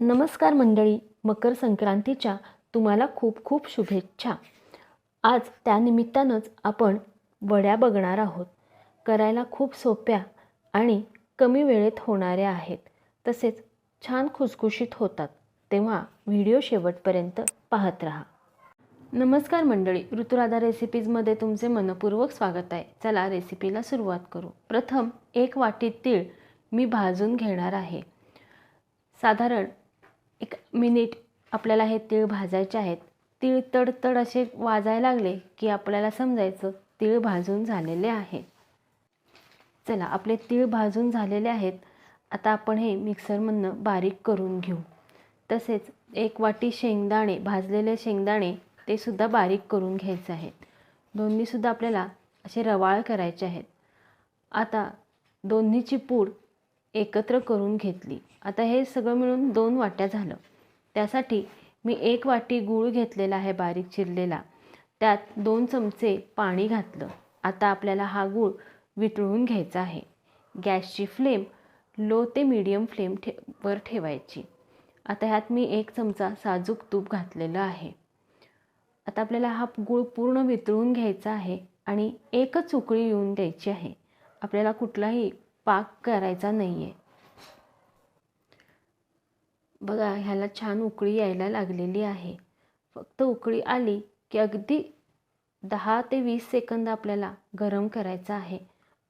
नमस्कार मंडळी मकर संक्रांतीच्या तुम्हाला खूप खूप शुभेच्छा. आज त्यानिमित्तानंच आपण वड्या बघणार आहोत. करायला खूप सोप्या आणि कमी वेळेत होणाऱ्या आहेत. तसेच छान खुसखुशीत होतात. तेव्हा व्हिडिओ शेवटपर्यंत पाहत राहा. नमस्कार मंडळी ऋतुराधा रेसिपीजमध्ये तुमचे मनपूर्वक स्वागत आहे. चला रेसिपीला सुरुवात करू. प्रथम एक वाटी तीळ मी भाजून घेणार आहे. साधारण एक मिनिट आपल्याला हे तीळ भाजायचे आहेत. तीळ तडतड असे वाजायला लागले की आपल्याला समजायचं तीळ भाजून झालेले आहे. चला आपले तीळ भाजून झालेले आहेत. आता आपण हे मिक्सरमधनं बारीक करून घेऊ. तसेच एक वाटी शेंगदाणे भाजलेले शेंगदाणे ते सुद्धा बारीक करून घ्यायचे आहेत. दोन्हीसुद्धा आपल्याला असे रवाळ करायचे आहेत. आता दोन्हीची पूड एकत्र करून घेतली. आता हे सगळं मिळून दोन वाट्या झालं. त्यासाठी मी एक वाटी गूळ घेतलेला आहे बारीक चिरलेला. त्यात दोन चमचे पाणी घातलं. आता आपल्याला हा गूळ वितळून घ्यायचा आहे. गॅसची फ्लेम लो ते मीडियम फ्लेम ठे वर ठेवायची. आता ह्यात मी एक चमचा साजूक तूप घातलेलं आहे. आता आपल्याला हा गूळ पूर्ण वितळून घ्यायचा आहे आणि एकच उकळी येऊन द्यायची आहे. आपल्याला कुठलाही पाक करायचा नाही आहे बघा ह्याला छान उकळी यायला लागलेली आहे. फक्त उकळी आली की अगदी दहा ते वीस सेकंद आपल्याला गरम करायचा आहे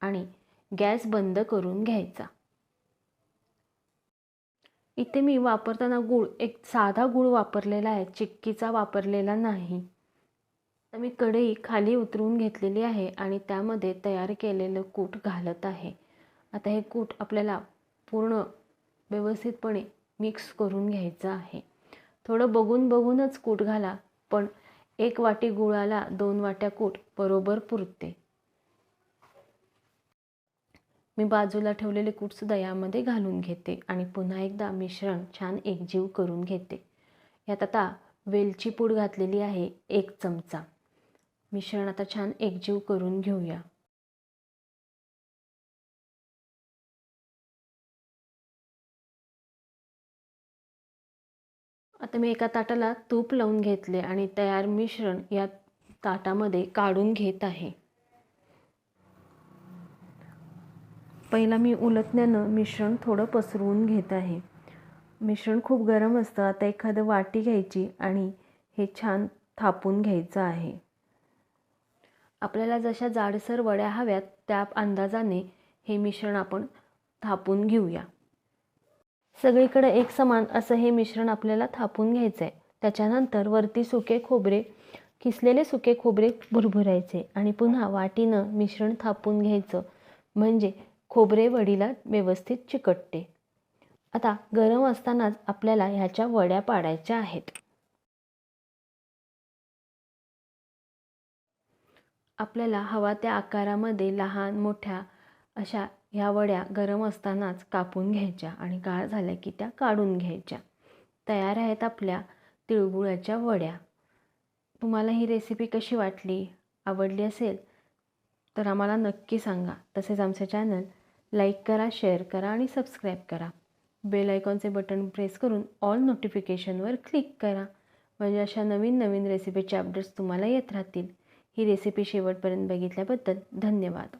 आणि गॅस बंद करून घ्यायचा. इथे मी वापरताना गूळ एक साधा गूळ वापरलेला आहे चिक्कीचा वापरलेला नाही. तर मी कढई खाली उतरून घेतलेली आहे आणि त्यामध्ये तयार केलेलं कूट घालत आहे. आता हे कूट आपल्याला पूर्ण व्यवस्थितपणे मिक्स करून घ्यायचं आहे. थोडं बघून बघूनच कूट घाला पण एक वाटी गुळाला दोन वाट्या कूट बरोबर पुरते. मी बाजूला ठेवलेले कूटसुद्धा यामध्ये घालून घेते आणि पुन्हा एकदा मिश्रण छान एकजीव करून घेते. यात आता वेलची पूड घातलेली आहे एक चमचा. मिश्रण आता छान एकजीव करून घेऊया. आता मी एका ताटाला तूप लावून घेतले आणि तयार मिश्रण या ताटामध्ये काढून घेत आहे. पहिला मी उलटण्यानं मिश्रण थोडं पसरवून घेत आहे. मिश्रण खूप गरम असतं आता एखादं वाटी घ्यायची आणि हे छान थापून घ्यायचं आहे. आपल्याला जशा जाडसर वड्या हव्यात त्या अंदाजाने हे मिश्रण आपण थापून घेऊया. सगळीकडे एक समान असं हे मिश्रण आपल्याला थापून घ्यायचं आहे त्याच्यानंतर वरती सुके खोबरे किसलेले सुके खोबरे भुरभुरायचे आणि पुन्हा वाटीनं मिश्रण थापून घ्यायचं. म्हणजे खोबरे वडीला व्यवस्थित चिकटते. आता गरम असतानाच आपल्याला ह्याच्या वड्या पाडायच्या आहेत. आपल्याला हवा त्या आकारामध्ये लहान मोठ्या अशा ह्या वड्या गरम असतानाच कापून घ्यायच्या आणि गाळ झाल्या की त्या काढून घ्यायच्या. तयार आहेत आपल्या तिळगुळाच्या वड्या. तुम्हाला ही रेसिपी कशी वाटली? आवडली असेल तर आम्हाला नक्की सांगा. तसेच आमचे चॅनल लाईक करा शेअर करा आणि सबस्क्राईब करा. बेल आयकॉनचे बटन प्रेस करून ऑल नोटिफिकेशनवर क्लिक करा. म्हणजे अशा नवीन नवीन रेसिपीचे अपडेट्स तुम्हाला येत राहतील. ही रेसिपी शेवटपर्यंत बघितल्याबद्दल धन्यवाद.